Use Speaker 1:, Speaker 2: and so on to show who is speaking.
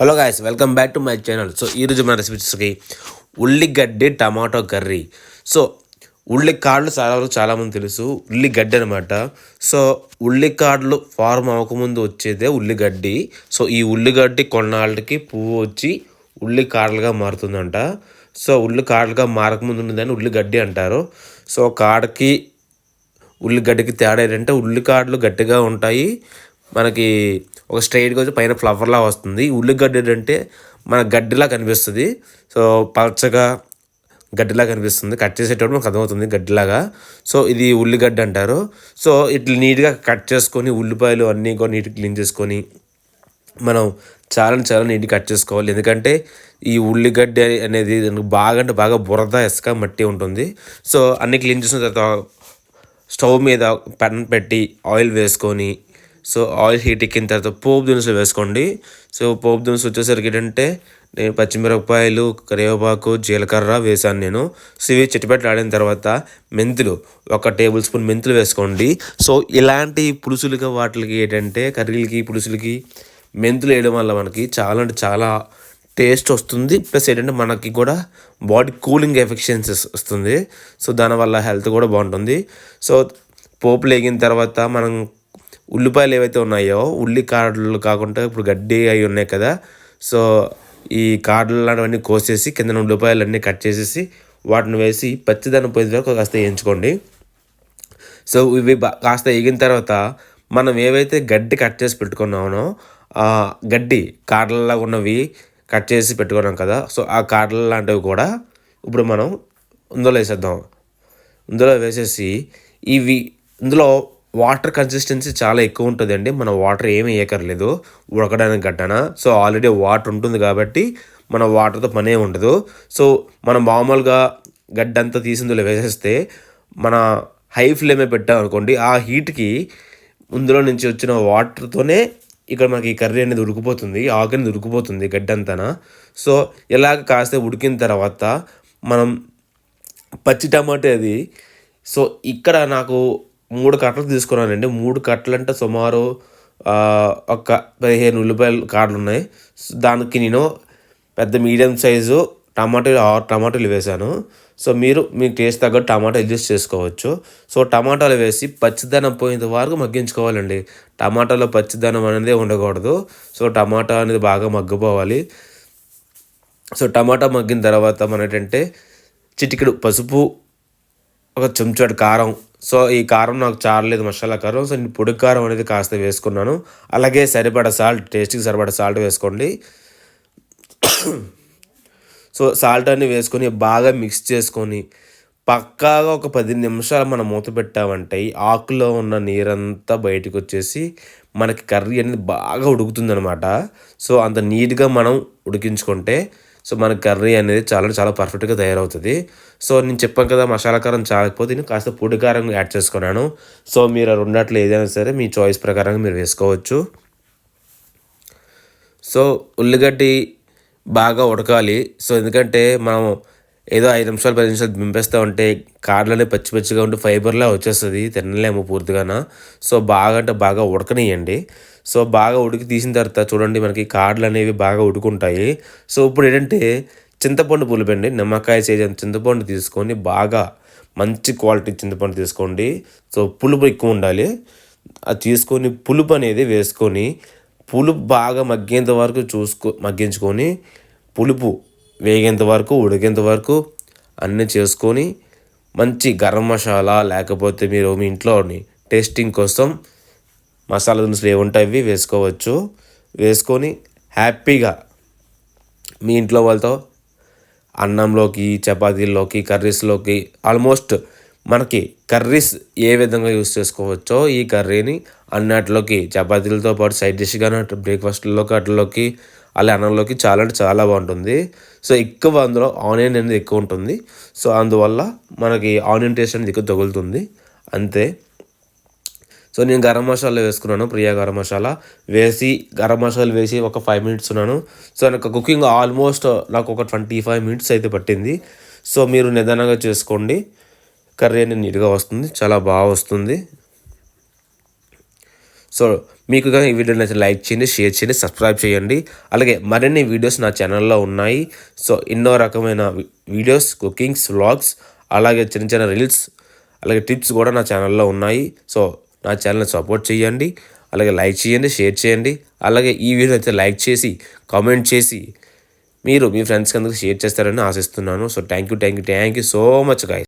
Speaker 1: Hello guys welcome back to my channel so ఈరోజు మన రెసిపీస్కి ఉల్లిగడ్డి టమాటో కర్రీ. సో ఉల్లికాడలు చాలా వరకు చాలామంది తెలుసు. ఉల్లిగడ్డి అనమాట సో ఉల్లికాడలు ఫార్మ్ అవ్వకముందు వచ్చేదే ఉల్లిగడ్డి. సో ఈ ఉల్లిగడ్డి కొన్నాళ్ళకి పువ్వు వచ్చి ఉల్లికాడలుగా మారుతుందంట. సో ఉల్లికాడలుగా మారకముందు ఉన్నదాన్ని ఉల్లిగడ్డి అంటారు. సో కాడకి ఉల్లిగడ్డకి తేడా ఏంటంటే ఉల్లికాడలు గట్టిగా ఉంటాయి. మనకి ఒక స్ట్రైట్గా వచ్చి పైన ఫ్లవర్లా వస్తుంది. ఉల్లిగడ్డ ఏంటంటే మన గడ్డిలా కనిపిస్తుంది. సో పచ్చగా గడ్డిలా కనిపిస్తుంది. కట్ చేసేటప్పుడు మనకు అర్థమవుతుంది గడ్డిలాగా. సో ఇది ఉల్లిగడ్డ అంటారు. సో ఇట్లా నీట్గా కట్ చేసుకొని ఉల్లిపాయలు అన్నీ కూడా నీట్గా క్లీన్ చేసుకొని మనం చాలా చాలా నీట్గా కట్ చేసుకోవాలి. ఎందుకంటే ఈ ఉల్లిగడ్డ అనేది బాగా అంటే బాగా బురద ఇసుక మట్టి ఉంటుంది. సో అన్నీ క్లీన్ చేసిన తర్వాత స్టవ్ మీద పెన్ పెట్టి ఆయిల్ వేసుకొని సో ఆయిల్ హీట్ ఎక్కిన తర్వాత పోపు దినుసులు వేసుకోండి. సో పోపు దినుసులు వచ్చేసరికి ఏంటంటే నేను పచ్చిమిరపకాయలు కరివేపాకు జీలకర్ర వేసాను నేను. సో ఇవి చిట్టుపెట్టలు ఆడిన తర్వాత మెంతులు ఒక టేబుల్ స్పూన్ మెంతులు వేసుకోండి. సో ఇలాంటి పులుసులుగా వాటికి ఏంటంటే కర్రీలకి పులుసులకి మెంతులు వేయడం వల్ల మనకి చాలా అంటే చాలా టేస్ట్ వస్తుంది. ప్లస్ ఏంటంటే మనకి కూడా బాడీ కూలింగ్ ఎఫెక్షన్సెస్ వస్తుంది. సో దానివల్ల హెల్త్ కూడా బాగుంటుంది. సో పోపు లేగిన తర్వాత మనం ఉల్లిపాయలు ఏవైతే ఉన్నాయో ఉల్లి కాడలు కాకుండా ఇప్పుడు గడ్డి అవి ఉన్నాయి కదా సో ఈ కాడలు లాంటివన్నీ కోసేసి కింద ఉల్లిపాయలు అన్నీ కట్ చేసేసి వాటిని వేసి పచ్చిదనం పోయిన వరకు కాస్త వేయించుకోండి. సో ఇవి కాస్త వేగిన తర్వాత మనం ఏవైతే గడ్డి కట్ చేసి పెట్టుకున్నామో గడ్డి కాడల్లా ఉన్నవి కట్ చేసి పెట్టుకున్నాం కదా సో ఆ కాడలు లాంటివి కూడా ఇప్పుడు మనం ఇందులో వేసేద్దాం. ఇందులో వేసేసి ఇవి ఇందులో వాటర్ కన్సిస్టెన్సీ చాలా ఎక్కువ ఉంటుందండి. మనం వాటర్ ఏమి వేయకర్లేదు ఉడకడానికి గట్టన సో ఆల్రెడీ వాటర్ ఉంటుంది కాబట్టి మన వాటర్తో పనే ఉండదు. సో మనం మామూలుగా గడ్డంతా తీసిందులో వేసేస్తే మన హై ఫ్లేమే పెట్టామనుకోండి ఆ హీట్కి ఇందులో నుంచి వచ్చిన వాటర్తోనే ఇక్కడ మనకి ఈ కర్రీ అనేది ఉడికిపోతుంది ఆకు అనేది ఉడికిపోతుంది గడ్డంతన. సో ఇలాగ కాస్త ఉడికిన తర్వాత మనం పచ్చి టమాటా అది. సో ఇక్కడ నాకు మూడు కట్టలు తీసుకున్నానండి. మూడు కట్టలు అంటే సుమారు ఒక పదిహేను ఉల్లిపాయలు కాడలు ఉన్నాయి. దానికి నేను పెద్ద మీడియం సైజు టమాటాలు ఆరు టమాటాలు వేసాను సో మీరు మీ టేస్ట్ తగ్గట్టు టమాటాలు యూజ్ చేసుకోవచ్చు. సో టమాటాలు వేసి పచ్చిదనం పోయేంత వరకు మగ్గించుకోవాలండి. టమాటాలో పచ్చిదనం అనేది ఉండకూడదు. సో టమాటా అనేది బాగా మగ్గిపోవాలి. సో టమాటా మగ్గిన తర్వాత మన ఏంటంటే చిటికెడు పసుపు ఒక చెంచాడు కారం సో ఈ కారం నాకు చాలలేదు మసాలా కారం. సో నేను పొడి కారం అనేది కాస్త వేసుకున్నాను. అలాగే సరిపడ సాల్ట్ టేస్ట్కి సరిపడ సాల్ట్ వేసుకోండి. సో సాల్ట్ అన్ని వేసుకొని బాగా మిక్స్ చేసుకొని పక్కాగా ఒక పది నిమిషాలు మనం మూత పెట్టామంటే ఈ ఆకులో ఉన్న నీరంతా బయటకు వచ్చేసి మనకి కర్రీ అనేది బాగా ఉడుకుతుందనమాట సో అంత నీట్గా మనం ఉడికించుకుంటే సో మన కర్రీ అనేది చాలా చాలా పర్ఫెక్ట్గా తయారవుతుంది. సో నేను చెప్పాను కదా మసాలా కారం చాలకపోతే నేను కాస్త పొడి కారం యాడ్ చేసుకున్నాను. సో మీరు రెండట్లు ఏదైనా సరే మీ చాయిస్ ప్రకారంగా మీరు వేసుకోవచ్చు. సో ఉల్లిగడ్డి బాగా ఉడకాలి. సో ఎందుకంటే మనం ఏదో ఐదు నిమిషాలు పది నిమిషాలు దింపేస్తూ ఉంటే కాడలనే పచ్చి పచ్చిగా ఉంటే ఫైబర్లా వచ్చేస్తుంది. తినలేము పూర్తిగాన. సో బాగా అంటే బాగా ఉడకనియండి సో బాగా ఉడికి తీసిన తర్వాత చూడండి మనకి కాడలు అనేవి బాగా ఉడుకుంటాయి. సో ఇప్పుడు ఏంటంటే చింతపండు పులిపండి నిమ్మకాయ చేసిన చింతపండు తీసుకొని బాగా మంచి క్వాలిటీ చింతపండు తీసుకోండి. సో పులుపు ఎక్కువ ఉండాలి. అది తీసుకొని పులుపు అనేది వేసుకొని పులుపు బాగా మగ్గేంత వరకు చూసుకో మగ్గించుకొని పులుపు వేగేంత వరకు ఉడికేంత వరకు అన్నీ చేసుకొని మంచి గరం మసాలా లేకపోతే మీరు మీ ఇంట్లోని టేస్టింగ్ కోసం మసాలా దినుసులు ఏవి ఉంటాయి వేసుకోవచ్చు. వేసుకొని హ్యాపీగా మీ ఇంట్లో వాళ్ళతో అన్నంలోకి చపాతీల్లోకి కర్రీస్లోకి ఆల్మోస్ట్ మనకి కర్రీస్ ఏ విధంగా యూస్ చేసుకోవచ్చో ఈ కర్రీని అన్నట్లోకి చపాతీలతో పాటు సైడ్ డిష్గా బ్రేక్ఫాస్ట్లోకి అట్లలోకి అలా అన్నంలోకి చాలా అంటే చాలా బాగుంటుంది. సో ఎక్కువ అందులో ఆనియన్ అనేది ఎక్కువ ఉంటుంది. సో అందువల్ల మనకి ఆనియన్ టేస్ట్ అనేది ఎక్కువ తగులుతుంది. అంతే. సో నేను గరం మసాలా వేసుకున్నాను ప్రియా గరం మసాలా. వేసి గరం మసాలా వేసి ఒక ఫైవ్ మినిట్స్ ఉన్నాను. సో నాకు కుకింగ్ ఆల్మోస్ట్ నాకు ఒక ట్వంటీ ఫైవ్ మినిట్స్ అయితే పట్టింది. సో మీరు నిదానంగా చేసుకోండి. కర్రీ అనేది నీట్గా వస్తుంది చాలా బాగా వస్తుంది. సో మీకు కానీ ఈ వీడియో నచ్చిన లైక్ చేయండి షేర్ చేయండి సబ్స్క్రైబ్ చేయండి. అలాగే మరిన్ని వీడియోస్ నా ఛానల్లో ఉన్నాయి. సో ఎన్నో రకమైన వీడియోస్ కుకింగ్స్ వ్లాగ్స్ అలాగే చిన్న చిన్న రీల్స్ అలాగే టిప్స్ కూడా నా ఛానల్లో ఉన్నాయి. సో నా ఛానల్ని సపోర్ట్ చేయండి అలాగే లైక్ చేయండి షేర్ చేయండి అలాగే ఈ వీడియో అయితే లైక్ చేసి కామెంట్ చేసి మీరు మీ ఫ్రెండ్స్కి అందరికి షేర్ చేస్తారని ఆశిస్తున్నాను. So thank you thank you thank you so much guys